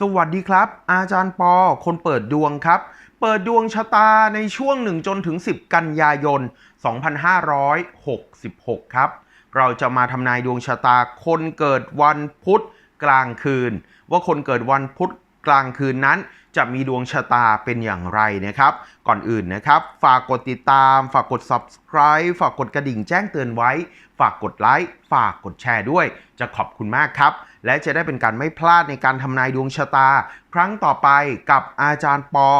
สวัสดีครับ อาจารย์ปอ คนเปิดดวงครับ เปิดดวงชะตาในช่วง 1 จนถึง 10 กันยายน 2566 ครับ เราจะมาทำนายดวงชะตาคนเกิดวันพุธกลางคืน ว่าคนเกิดวันพุธ กลางคืนนั้น จะมีดวงชะตาเป็นอย่างไรนะครับ ก่อนอื่นนะครับ ฝากกดติดตาม ฝากกด subscribe ฝากกดกระดิ่งแจ้งเตือนไว้ ฝากกดไลค์ฝากกดแชร์ด้วย จะขอบคุณมากครับ และจะได้เป็นการไม่พลาดในการทำนายดวงชะตา ครั้งต่อไปกับอาจารย์ปอ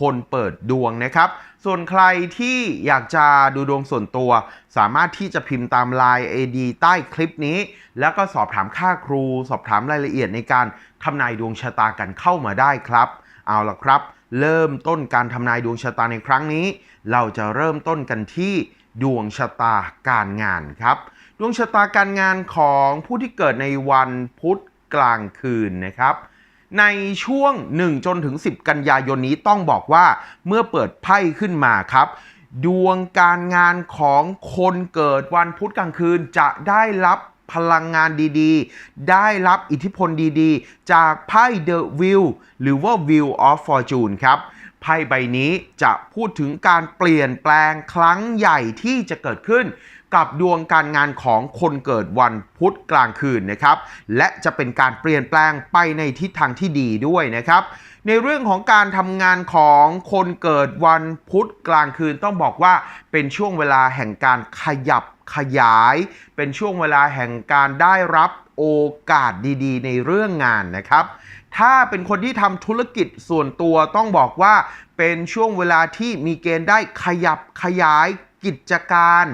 คนเปิดดวงนะครับ ส่วนใครที่อยากจะดูดวงส่วนตัว สามารถที่จะพิมพ์ตาม Line AD ใต้คลิปนี้ แล้วก็สอบถามค่าครู สอบถามรายละเอียดในการทำนายดวงชะตากันเข้ามาได้ครับ เอาละครับ เริ่มต้นการทำนายดวงชะตาในครั้งนี้ เราจะเริ่มต้นกันที่ดวงชะตาการงานครับ ดวงชะตาการงานของผู้ที่เกิดในวันพุธกลางคืนนะครับ ในช่วง 1 จนถึง 10 กันยายนนี้ต้องบอกว่าเมื่อเปิดไพ่ขึ้นมาครับ ดวงการงานของคนเกิดวันพุธกลางคืนจะได้รับพลังงานดีๆ ได้รับอิทธิพลดีๆ จากไพ่ The Wheel หรือว่า Wheel of Fortune ครับ ไพ่ใบนี้จะพูดถึงการเปลี่ยนแปลงครั้งใหญ่ที่จะเกิดขึ้น กับดวงการงานของคนเกิดวันพุธกลางคืนนะครับ และจะเป็นการเปลี่ยนแปลงไปในทิศทางที่ดีด้วยนะครับ ในเรื่องของการทำงานของคนเกิดวันพุธกลางคืนต้องบอกว่าเป็นช่วงเวลาแห่งการขยับขยาย เป็นช่วงเวลาแห่งการได้รับโอกาสดีๆ ในเรื่องงานนะครับ ถ้าเป็นคนที่ทำธุรกิจส่วนตัวต้องบอกว่าเป็นช่วงเวลาที่มีเกณฑ์ได้ขยับขยายกิจการ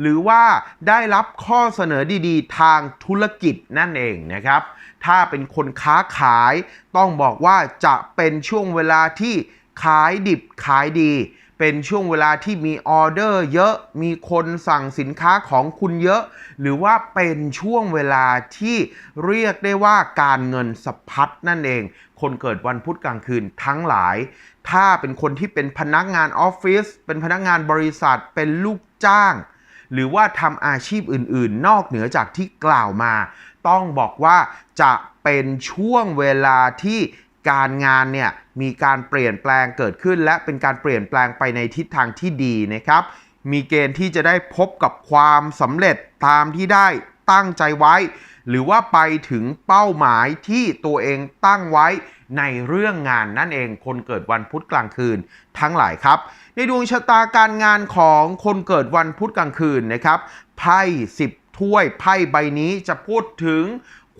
หรือว่าได้รับข้อเสนอดีๆ ทางธุรกิจนั่นเองนะครับ ถ้าเป็นคนค้าขาย ต้องบอกว่าจะเป็นช่วงเวลาที่ขายดิบขายดี เป็นช่วงเวลาที่มีออเดอร์เยอะ มีคนสั่งสินค้าของคุณเยอะ หรือว่าเป็นช่วงเวลาที่เรียกได้ว่าการเงินสะพัดนั่นเอง คนเกิดวันพุธกลางคืนทั้งหลาย ถ้าเป็นคนที่เป็นพนักงานออฟฟิศ เป็นพนักงานบริษัท เป็นลูกจ้าง หรือว่าทำอาชีพอื่น ๆ นอกเหนือจากที่กล่าวมา ต้องบอกว่าจะเป็นช่วงเวลาที่การงานเนี่ยมีการเปลี่ยนแปลงเกิดขึ้น และเป็นการเปลี่ยนแปลงไปในทิศทางที่ดีนะครับ มีเกณฑ์ที่จะได้พบกับความสำเร็จตามที่ได้ตั้งใจไว้ หรือว่าไปถึงเป้าหมายที่ตัวเองตั้งไว้ในเรื่องงานนั่นเองคนเกิดวันพุธกลางคืนทั้งหลายครับ ในดวงชะตาการงานของคนเกิดวันพุธกลางคืนนะครับไพ่สิบถ้วยไพ่ใบนี้จะพูดถึง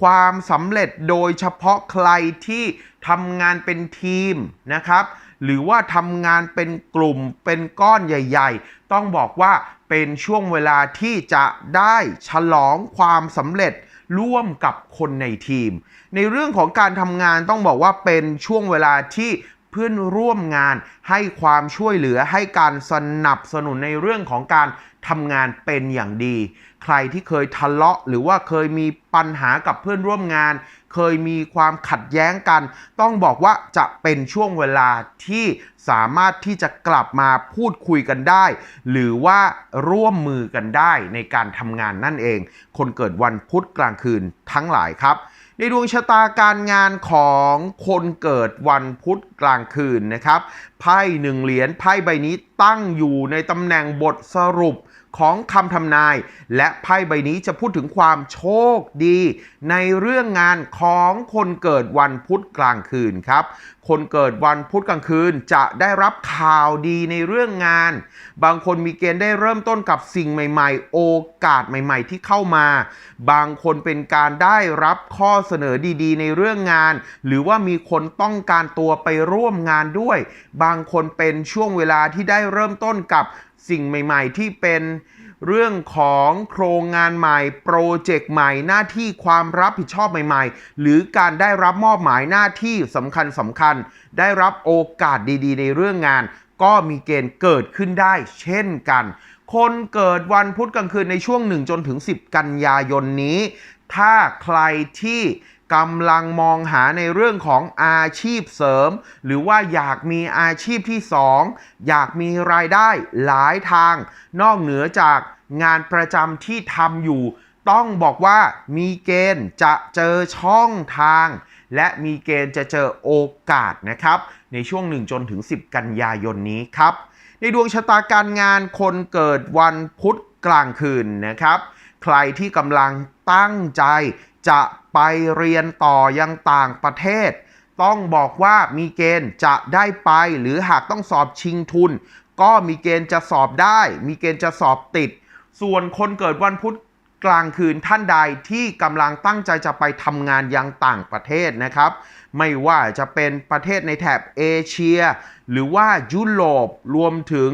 ความสำเร็จโดยเฉพาะใครที่ทำงานเป็นทีมนะครับ หรือว่าทำงานเป็นกลุ่มเป็นก้อนใหญ่ ๆ ต้องบอกว่าเป็นช่วงเวลาที่จะได้ฉลองความสำเร็จร่วมกับคนในทีม ในเรื่องของการทำงานต้องบอกว่าเป็นช่วงเวลาที่ พื่อนร่วมงาน ให้ความช่วยเหลือให้การสนับสนุนในเรื่องของการทำงานเป็นอย่างดี ใครที่เคยทะเลาะ หรือว่าเคยมีปัญหากับเพื่อนร่วมงาน เคยมีความขัดแย้งกัน ต้องบอกว่าจะเป็นช่วงเวลาที่สามารถที่จะกลับมาพูดคุยกันได้ หรือว่าร่วมมือกันได้ในการทำงานนั่นเอง คนเกิดวันพุธกลางคืนทั้งหลายครับ ในดวงชะตาการงานของคนเกิดวันพุธกลางคืนนะครับไพ่หนึ่งเหรียญไพ่ใบนี้ตั้งอยู่ในตำแหน่งบทสรุป ของคำทำนาย และไพ่ใบนี้จะพูดถึงความโชคดี ในเรื่องงานของคนเกิดวันพุธกลางคืนครับ คนเกิดวันพุธกลางคืนจะได้รับข่าวดีในเรื่องงาน บางคนมีเกณฑ์ได้เริ่มต้นกับสิ่งใหม่ ๆ โอกาสใหม่ ๆ ที่เข้ามา บางคนเป็นการได้รับข้อเสนอดีๆ ในเรื่องงาน หรือว่ามีคนต้องการตัวไปร่วมงานด้วย บางคนเป็นช่วงเวลาที่ได้เริ่มต้นกับสิ่งใหม่ๆ ที่เป็นเรื่องของโครงงานใหม่ โปรเจกต์ใหม่ หน้าที่ความรับผิดชอบใหม่ ๆ หรือการได้รับมอบหมายหน้าที่สำคัญสำคัญ ได้รับโอกาสดีๆ ในเรื่องงาน ก็มีเกณฑ์เกิดขึ้นได้เช่นกัน คนเกิดวันพุธกลางคืนในช่วง 1 จนถึง 10 กันยายนนี้ ถ้าใครที่ กำลังมองหาในเรื่องของอาชีพเสริม หรือว่าอยากมีอาชีพที่ 2 อยากมีรายได้หลายทาง นอกเหนือจากงานประจำที่ทำอยู่ ต้องบอกว่ามีเกณฑ์จะเจอช่องทาง และมีเกณฑ์จะเจอโอกาสนะครับ ในช่วง1จนถึง 10 กันยายนนี้ครับ ในดวงชะตาการงานคนเกิดวันพุธกลางคืนนะครับ ใครที่กำลังตั้งใจจะ ไปเรียนต่อยังต่างประเทศ ต้องบอกว่ามีเกณฑ์จะได้ไป หรือหากต้องสอบชิงทุน ก็มีเกณฑ์จะสอบได้ มีเกณฑ์จะสอบติด ส่วนคนเกิดวันพุธกลางคืนท่านใดที่กำลังตั้งใจจะไปทำงานยังต่างประเทศนะครับ ไม่ว่าจะเป็นประเทศในแถบเอเชีย หรือว่ายุโรปรวมถึง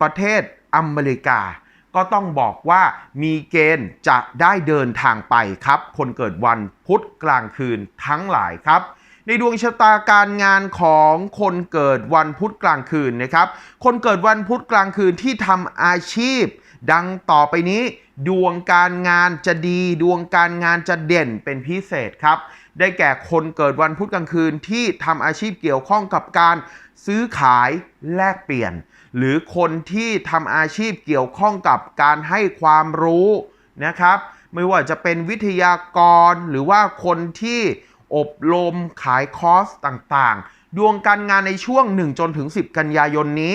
ประเทศอเมริกา ก็ต้องบอกว่ามีเกณฑ์จะได้เดินทางไปครับ คนเกิดวันพุธกลางคืนทั้งหลายครับในดวงชะตาการงานของคนเกิดวันพุธกลางคืนนะครับ คนเกิดวันพุธกลางคืนที่ทำอาชีพ ดังต่อไปนี้ ดวงการงานจะดี ดวงการงานจะเด่นเป็นพิเศษครับ ได้แก่คนเกิดวันพุธกลางคืนที่ทำอาชีพเกี่ยวข้องกับการซื้อขายแลกเปลี่ยน หรือคนที่ทำอาชีพเกี่ยวข้องกับการให้ความรู้นะครับ ไม่ว่าจะเป็นวิทยากรหรือว่าคนที่อบรมขายคอร์สต่างๆ ดวงการงานในช่วง 1 จนถึง 10 กันยายนนี้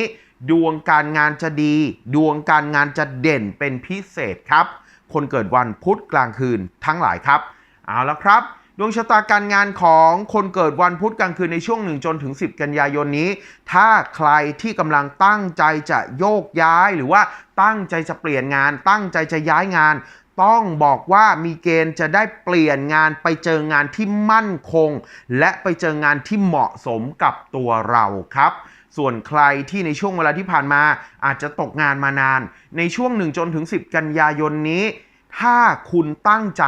ดวงการงานจะดี ดวงการงานจะเด่นเป็นพิเศษครับ คนเกิดวันพุธกลางคืนทั้งหลายครับ เอาละครับ ดวงชะตาการงานของคนเกิดวันพุธกลางคืนในช่วง1จนถึง 10 กันยายนนี้ ถ้าใครที่กำลังตั้งใจจะโยกย้าย หรือว่าตั้งใจจะเปลี่ยนงาน ตั้งใจจะย้ายงาน ต้องบอกว่ามีเกณฑ์จะได้เปลี่ยนงานไปเจองานที่มั่นคง และไปเจองานที่เหมาะสมกับตัวเราครับส่วนใครที่ในช่วงเวลาที่ผ่านมาอาจจะตกงานมานาน ในช่วง1จนถึง 10 กันยายนนี้ ถ้าคุณตั้งใจ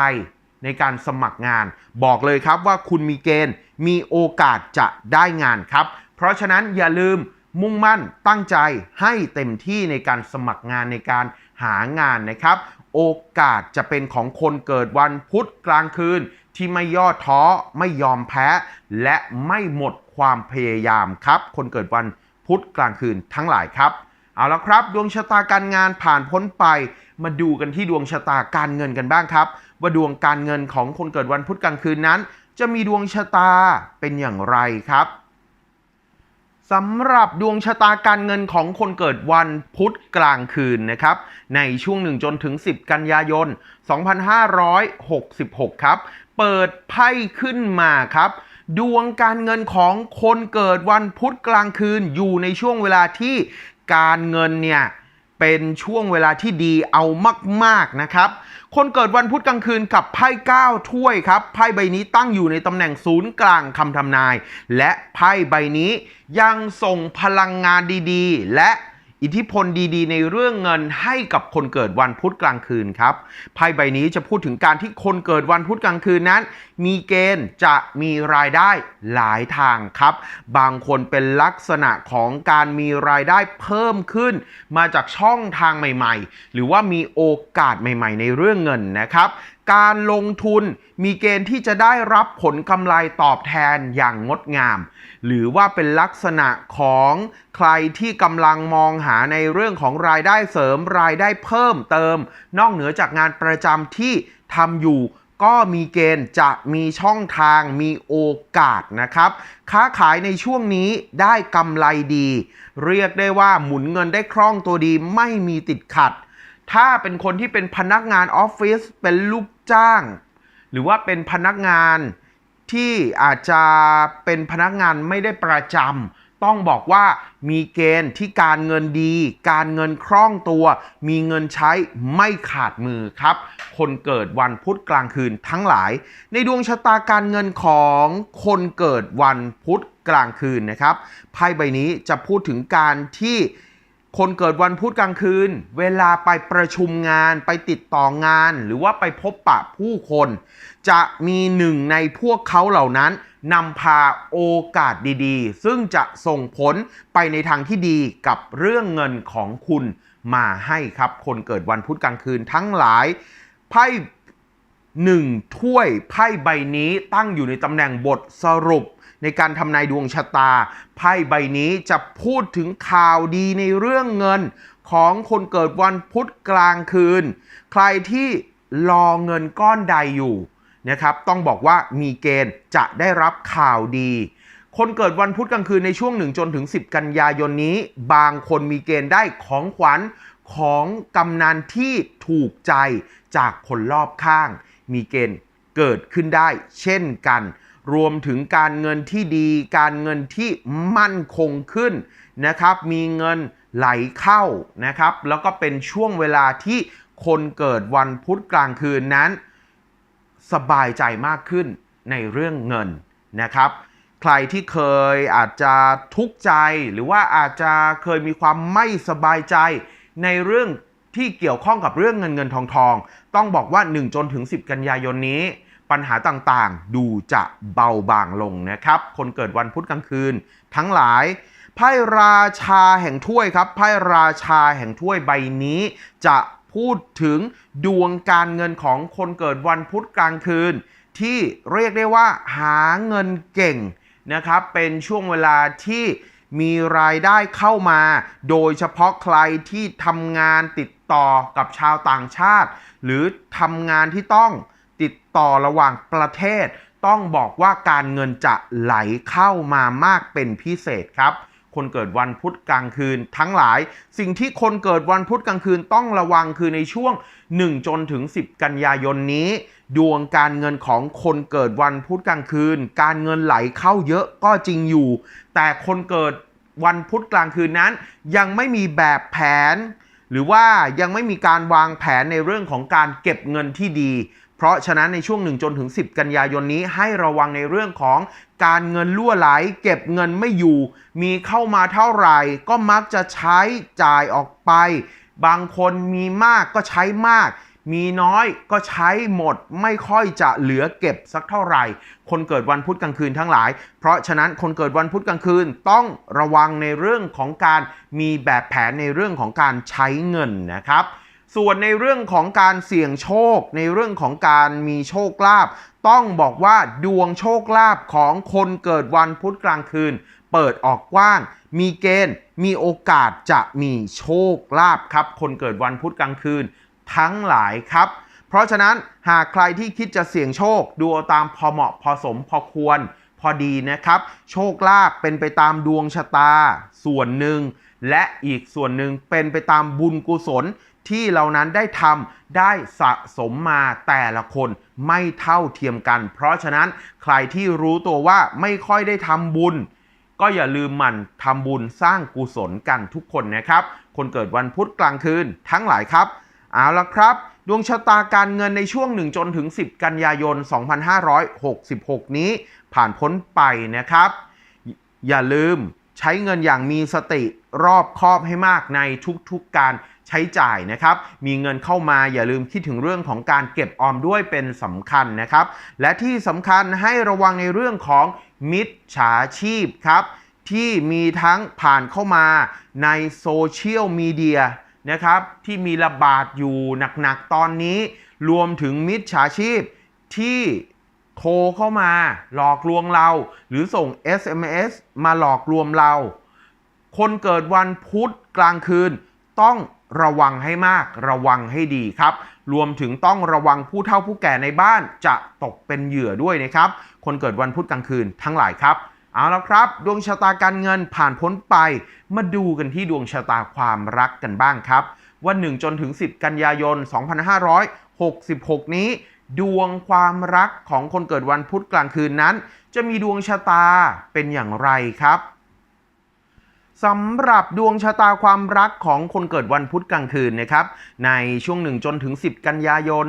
ในการสมัครงาน บอกเลยครับว่าคุณมีเกณฑ์มีโอกาสจะได้งานครับ เพราะฉะนั้นอย่าลืมมุ่งมั่นตั้งใจให้เต็มที่ในการสมัครงานในการหางานนะครับ โอกาสจะเป็นของคนเกิดวันพุธกลางคืน ที่ไม่ย่อท้อไม่ยอมแพ้ และไม่หมดความพยายามครับ คนเกิดวันพุธกลางคืนทั้งหลายครับ เอาละครับ ดวงชะตาการงานผ่านพ้นไป มาดูกันที่ดวงชะตาการเงินกันบ้างครับ ว่าดวงการเงินของคนเกิดวันพุธกลางคืนนั้น จะมีดวงชะตาเป็นอย่างไรครับสำหรับดวงชะตาการเงินของคนเกิดวันพุธกลางคืนนะครับ ในช่วงหนึ่งจนถึง 10 กันยายน 2566 ครับ เปิดไพ่ขึ้นมาครับ ดวงการเงินของคนเกิดวันพุธกลางคืนอยู่ในช่วงเวลาที่ การเงินเนี่ยเป็นช่วงเวลาที่ดีเอามาก ๆ นะครับ คนเกิดวันพุธกลางคืนกับไพ่9ถ้วยครับไพ่ใบนี้ตั้งอยู่ในตำแหน่งศูนย์กลางคำทำนาย และไพ่ใบนี้ยังส่งพลังงานดีๆ และ อิทธิพลดีๆ ในเรื่องเงินให้กับคนเกิดวันพุธกลางคืนครับไพ่ใบนี้จะพูดถึงการที่คนเกิดวันพุธกลางคืนนั้น มีเกณฑ์จะมีรายได้หลายทางครับ บางคนเป็นลักษณะของการมีรายได้เพิ่มขึ้น มาจากช่องทางใหม่ๆ หรือว่ามีโอกาสใหม่ ๆ ในเรื่องเงินนะครับ การลงทุนมีเกณฑ์ที่จะได้รับผลกำไรตอบแทนอย่างงดงาม หรือว่าเป็นลักษณะของใครที่กำลังมองหาในเรื่องของรายได้เสริมรายได้เพิ่มเติม นอกเหนือจากงานประจำที่ทำอยู่ก็มีเกณฑ์จะมีช่องทางมีโอกาสนะครับ ค้าขายในช่วงนี้ได้กำไรดี เรียกได้ว่าหมุนเงินได้คล่องตัวดีไม่มีติดขัด ถ้าเป็นคนที่เป็นพนักงานออฟฟิศเป็นลูก จ้าง หรือว่าเป็นพนักงานที่อาจจะเป็นพนักงานไม่ได้ประจำต้องบอกว่ามีเกณฑ์ที่การเงินดี การเงินคล่องตัว มีเงินใช้ไม่ขาดมือครับ คนเกิดวันพุธกลางคืนทั้งหลาย ในดวงชะตาการเงินของคนเกิดวันพุธกลางคืนนะครับไพ่ใบนี้จะพูดถึงการที่ คนเกิดวันพุธกลางคืน เวลาไปประชุมงานไปติดต่องาน หรือว่าไปพบปะผู้คน จะมีหนึ่งในพวกเขาเหล่านั้นนำพาโอกาสดีๆ ซึ่งจะส่งผลไปในทางที่ดีกับเรื่องเงินของคุณมาให้ครับ คนเกิดวันพุธกลางคืนทั้งหลายไพ่หนึ่งถ้วยไพ่ใบนี้ตั้งอยู่ในตำแหน่งบทสรุป ในการทำนายดวงชะตา ไพ่ใบนี้จะพูดถึงข่าวดีในเรื่องเงินของคนเกิดวันพุธกลางคืน ใครที่รอเงินก้อนใดอยู่นะครับ ต้องบอกว่ามีเกณฑ์จะได้รับข่าวดี คนเกิดวันพุธกลางคืนในช่วง1จนถึง 10 กันยายนนี้ บางคนมีเกณฑ์ได้ของขวัญของกำนันที่ถูกใจจากคนรอบข้าง มีเกณฑ์เกิดขึ้นได้เช่นกัน รวมถึงการเงินที่ดี การเงินที่มั่นคงขึ้นนะครับ มีเงินไหลเข้านะครับ แล้วก็เป็นช่วงเวลาที่คนเกิดวันพุธกลางคืนนั้น สบายใจมากขึ้นในเรื่องเงินนะครับ ใครที่เคยอาจจะทุกข์ใจหรือว่าอาจจะเคยมีความไม่สบายใจในเรื่องที่เกี่ยวข้องกับเรื่องเงินเงินทองทอง ต้องบอกว่า1จนถึง 10 กันยายนนี้ ปัญหาต่างๆ ดูจะเบาบางลงนะครับ คนเกิดวันพุธกลางคืน ทั้งหลายไพ่ราชาแห่งถ้วยครับไพ่ราชาแห่งถ้วยใบนี้จะพูดถึงดวงการเงินของคนเกิดวันพุธกลางคืน ที่เรียกได้ว่าหาเงินเก่งนะครับ เป็นช่วงเวลาที่มีรายได้เข้ามา โดยเฉพาะใครที่ทำงานติดต่อกับชาวต่างชาติ หรือทำงานที่ต้อง ติดต่อระหว่างประเทศ ต้องบอกว่าการเงินจะไหลเข้ามามากเป็นพิเศษครับ คนเกิดวันพุธกลางคืนทั้งหลาย สิ่งที่คนเกิดวันพุธกลางคืนต้องระวังคือในช่วง 1 จนถึง 10 กันยายนนี้ ดวงการเงินของคนเกิดวันพุธกลางคืน การเงินไหลเข้าเยอะก็จริงอยู่ แต่คนเกิดวันพุธกลางคืนนั้น ยังไม่มีแบบแผนหรือว่ายังไม่มีการวางแผนในเรื่องของการเก็บเงินที่ดี เพราะฉะนั้นในช่วง 1 จนถึง 10 กันยายนนี้ให้ระวังในเรื่องของการเงินรั่วไหล เก็บเงินไม่อยู่ มีเข้ามาเท่าไหร่ ก็มักจะใช้จ่ายออกไป บางคนมีมากก็ใช้มาก มีน้อยก็ใช้หมดไม่ค่อยจะเหลือเก็บสักเท่าไหร่ คนเกิดวันพุธกลางคืนทั้งหลาย เพราะฉะนั้นคนเกิดวันพุธกลางคืนต้องระวังในเรื่องของการมีแบบแผนในเรื่องของการใช้เงินนะครับ ส่วนในเรื่องของการเสี่ยงโชค ในเรื่องของการมีโชคลาภต้องบอกว่าดวงโชคลาภของคนเกิดวันพุธกลางคืน เปิดออกกว้าง มีเกณฑ์ มีโอกาสจะมีโชคลาภครับ คนเกิดวันพุธกลางคืน ทั้งหลายครับ เพราะฉะนั้นหากใครที่คิดจะเสี่ยงโชคดูาตามพอเหมาะพอสมพอควร พอดีนะครับ โชคลาภเป็นไปตามดวงชะตา ส่วนหนึ่งและอีกส่วนหนึ่งเป็นไปตามบุญกุศล ที่เรานั้นได้ทำได้สะสมมาแต่ละคนไม่เท่าเทียมกัน เพราะฉะนั้นใครที่รู้ตัวว่าไม่ค่อยได้ทำบุญ ก็อย่าลืมหมันทำบุญสร้างกุศลกันทุกคนนะครับ คนเกิดวันพุธกลางคืนทั้งหลายครับ เอาละครับ ดวงชะตาการเงินในช่วง 1 จนถึง 10 กันยายน 2566 นี้ผ่านพ้นไปนะครับ อย่าลืมใช้เงินอย่างมีสติรอบคอบให้มากในทุกๆการ ใช้จ่ายนะครับ มีเงินเข้ามาอย่าลืมคิดถึงเรื่องของการเก็บออมด้วยเป็นสำคัญนะครับ และที่สำคัญให้ระวังในเรื่องของมิจฉาชีพครับ ที่มีทั้งผ่านเข้ามาในโซเชียลมีเดียนะครับที่มีระบาดอยู่หนักๆตอนนี้ รวมถึงมิจฉาชีพที่โทรเข้ามาหลอกลวงเรา หรือส่ง SMS มาหลอกลวงเรา คนเกิดวันพุธกลางคืน ต้องระวังให้มากระวังให้ดีครับ รวมถึงต้องระวังผู้เฒ่าผู้แก่ในบ้านจะตกเป็นเหยื่อด้วยนะครับ คนเกิดวันพุธกลางคืนทั้งหลายครับ เอาละครับ ดวงชะตาการเงินผ่านพ้นไป มาดูกันที่ดวงชะตาความรักกันบ้างครับ วันหนึ่งจนถึง 10 กันยายน 2566 นี้ ดวงความรักของคนเกิดวันพุธกลางคืนนั้น จะมีดวงชะตาเป็นอย่างไรครับ สำหรับดวงชะตาความรักของคนเกิดวันพุธกลางคืนนะครับ ในช่วงหนึ่งจนถึง 10 กันยายน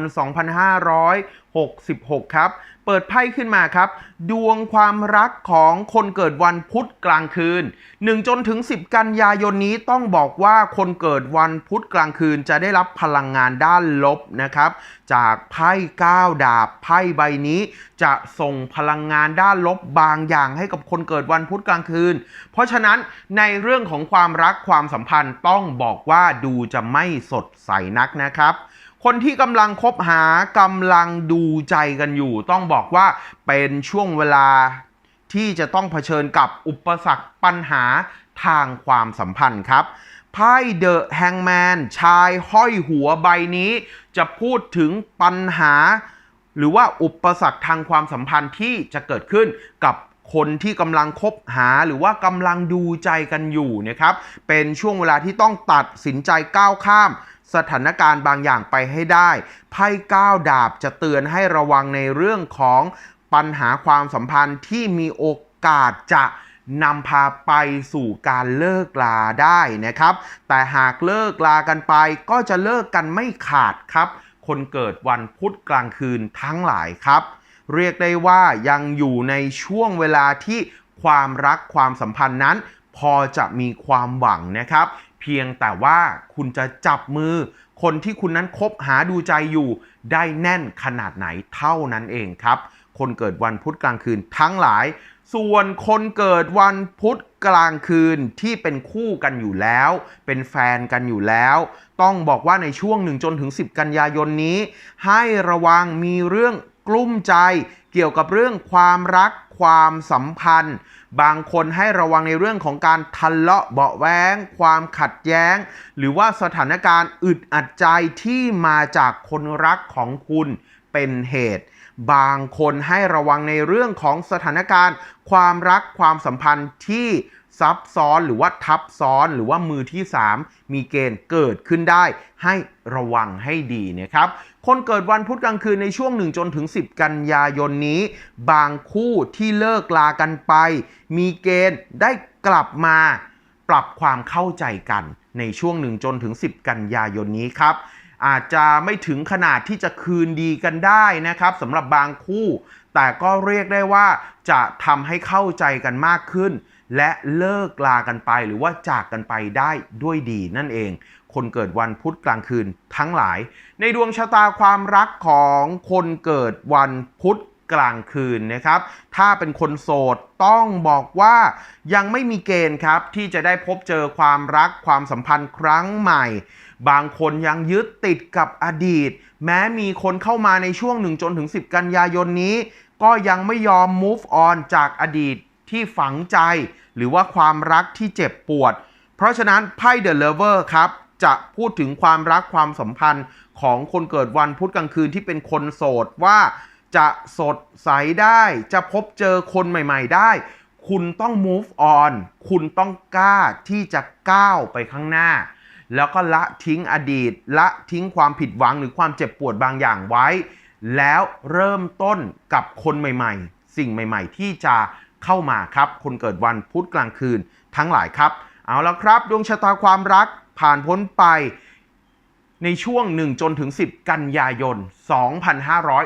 2566 ครับ เปิดไพ่ขึ้นมาครับ ดวงความรักของคนเกิดวันพุธกลางคืน 1 จนถึง 10 กันยายนนี้ต้องบอกว่าคนเกิดวันพุธกลางคืนจะได้รับพลังงานด้านลบนะครับ จากไพ่9ดาบไพ่ใบนี้จะส่งพลังงานด้านลบบางอย่างให้กับคนเกิดวันพุธกลางคืน เพราะฉะนั้นในเรื่องของความรักความสัมพันธ์ต้องบอกว่าดูจะไม่สดใสนักนะครับ คนที่กำลังคบหากำลังดูใจกันอยู่ ต้องบอกว่าเป็นช่วงเวลาที่จะต้องเผชิญกับอุปสรรคปัญหาทางความสัมพันธ์ครับไพ่เดอะแฮงแมนชายห้อยหัวใบนี้ จะพูดถึงปัญหา หรือว่าอุปสรรคทางความสัมพันธ์ที่จะเกิดขึ้นกับคนที่กำลังคบหาหรือว่ากำลังดูใจกันอยู่นะครับ เป็นช่วงเวลาที่ต้องตัดสินใจก้าวข้าม สถานการณ์บางอย่างไปให้ได้ ไพ่ก้าวดาบจะเตือนให้ระวังในเรื่องของปัญหาความสัมพันธ์ที่มีโอกาสจะนำพาไปสู่การเลิกลาได้นะครับ แต่หากเลิกลากันไปก็จะเลิกกันไม่ขาดครับ คนเกิดวันพุธกลางคืนทั้งหลายครับ เรียกได้ว่ายังอยู่ในช่วงเวลาที่ความรักความสัมพันธ์นั้น พอจะมีความหวังนะครับ เพียงแต่ว่าคุณจะจับมือ คนที่คุณนั้นคบหาดูใจอยู่ ได้แน่นขนาดไหนเท่านั้นเองครับ คนเกิดวันพุธกลางคืนทั้งหลาย ส่วนคนเกิดวันพุธกลางคืนที่เป็นคู่กันอยู่แล้ว เป็นแฟนกันอยู่แล้ว ต้องบอกว่าในช่วง1จนถึง 10 กันยายนนี้ ให้ระวังมีเรื่องกลุ้มใจ เกี่ยวกับเรื่องความรักความสัมพันธ์ บางคนให้ระวังในเรื่องของการทะเลาะเบาะแว้งความขัดแย้ง หรือว่าสถานการณ์อึดอัดใจที่มาจากคนรักของคุณเป็นเหตุ บางคนให้ระวังในเรื่องของสถานการณ์ ความรักความสัมพันธ์ที่ ซับซ้อนหรือว่าทับซ้อนหรือว่ามือที่ 3 มีเกณฑ์เกิดขึ้นได้ ให้ระวังให้ดีนะครับ คนเกิดวันพุธกลางคืนในช่วง1จนถึง 10 กันยายนนี้ บางคู่ที่เลิกลากันไป มีเกณฑ์ได้กลับมาปรับความเข้าใจกันในช่วง1จนถึง 10 กันยายนนี้ครับอาจจะไม่ถึงขนาดที่จะคืนดีกันได้นะครับสำหรับบางคู่ แต่ก็เรียกได้ว่าจะทำให้เข้าใจกันมากขึ้น และเลิกลากันไปหรือว่าจากกันไปได้ด้วยดีนั่นเอง คนเกิดวันพุธกลางคืนทั้งหลาย ในดวงชะตาความรักของคนเกิดวันพุธกลางคืนนะครับ ถ้าเป็นคนโสดต้องบอกว่ายังไม่มีเกณฑ์ครับ ที่จะได้พบเจอความรักความสัมพันธ์ครั้งใหม่ บางคนยังยึดติดกับอดีต แม้มีคนเข้ามาในช่วง1จนถึง 10 กันยายนนี้ ก็ยังไม่ยอม move on จากอดีต ที่ฝังใจ หรือว่าความรักที่เจ็บปวด เพราะฉะนั้นไพ่ The Lover ครับจะพูดถึงความรักความสัมพันธ์ของคนเกิดวันพุธกลางคืนที่เป็นคนโสดว่าจะสดใสได้ จะพบเจอคนใหม่ ๆ ได้ คุณต้อง move on คุณต้องกล้าที่จะก้าวไปข้างหน้า แล้วก็ละทิ้งอดีต ละทิ้งความผิดหวังหรือความเจ็บปวดบางอย่างไว้ แล้วเริ่มต้นกับคนใหม่ ๆ สิ่งใหม่ ๆ ที่จะ เข้ามาครับ คนเกิดวันพุธกลางคืนทั้งหลายครับ เอาละครับ ดวงชะตาความรักผ่านพ้นไปในช่วง 1 จนถึง 10 กันยายน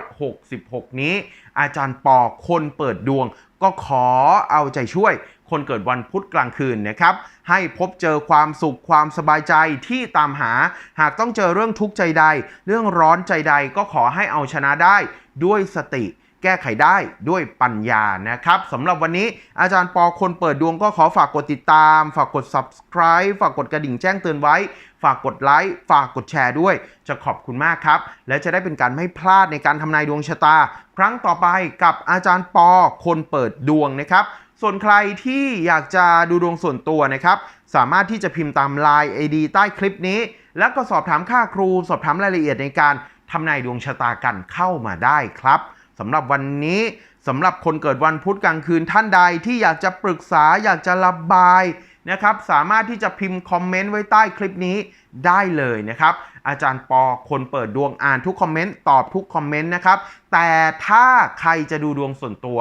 2566 นี้ อาจารย์ปอคนเปิดดวง ก็ขอเอาใจช่วย คนเกิดวันพุธกลางคืนนะครับ ให้พบเจอความสุขความสบายใจที่ตามหา หากต้องเจอเรื่องทุกข์ใจใด เรื่องร้อนใจใดก็ขอให้เอาชนะได้ด้วยสติ แก้ไขได้ด้วยปัญญานะครับสำหรับวันนี้อาจารย์ปอคนเปิดดวงก็ขอฝากกดติดตาม ฝากกด subscribe ฝากกดกระดิ่งแจ้งเตือนไว้ ฝากกดไลค์ฝากกดแชร์ด้วย จะขอบคุณมากครับ และจะได้เป็นการไม่พลาดในการทำนายดวงชะตา ครั้งต่อไปกับอาจารย์ปอคนเปิดดวงนะครับส่วนใครที่อยากจะดูดวงส่วนตัวนะครับ สามารถที่จะพิมพ์ตาม Line ID ใต้คลิปนี้ แล้วก็สอบถามค่าครู สอบถามรายละเอียดในการทำนายดวงชะตากันเข้ามาได้ครับ สำหรับวันนี้สำหรับคนเกิดวันพุธกลางคืนท่านใดที่อยากจะปรึกษาอยากจะระบายนะครับสามารถที่จะพิมพ์คอมเมนต์ไว้ใต้คลิปนี้ได้เลยนะครับ อาจารย์ปอคนเปิดดวงอ่านทุกคอมเมนต์ตอบทุกคอมเมนต์นะครับ แต่ถ้าใครจะดูดวงส่วนตัว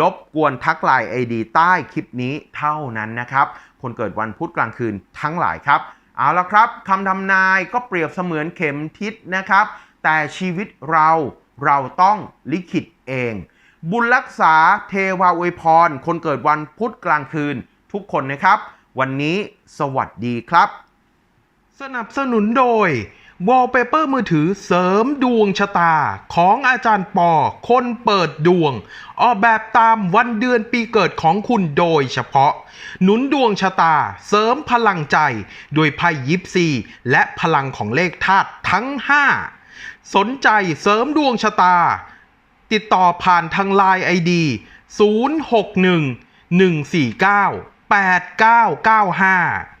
ลบกวนทักไลน์ไอดีใต้คลิปนี้เท่านั้นนะครับ คนเกิดวันพุธกลางคืนทั้งหลายครับ เอาละครับคำทำนายก็เปรียบเสมือนเข็มทิศนะครับ แต่ชีวิตเรา เราต้องลิขิตเอง บุญรักษาเทวาอวยพร คนเกิดวันพุธกลางคืนทุกคนนะครับ วันนี้สวัสดีครับ สนับสนุนโดยวอลเปเปอร์มือถือเสริมดวงชะตาของอาจารย์ปอ คนเปิดดวง ออกแบบตามวันเดือนปีเกิดของคุณโดยเฉพาะ หนุนดวงชะตาเสริมพลังใจ โดยไพ่ยิปซี และพลังของเลขธาตุทั้ง 5 สนใจเสริมดวงชะตา ติดต่อผ่านทางไลน์ไอดี061 149 8995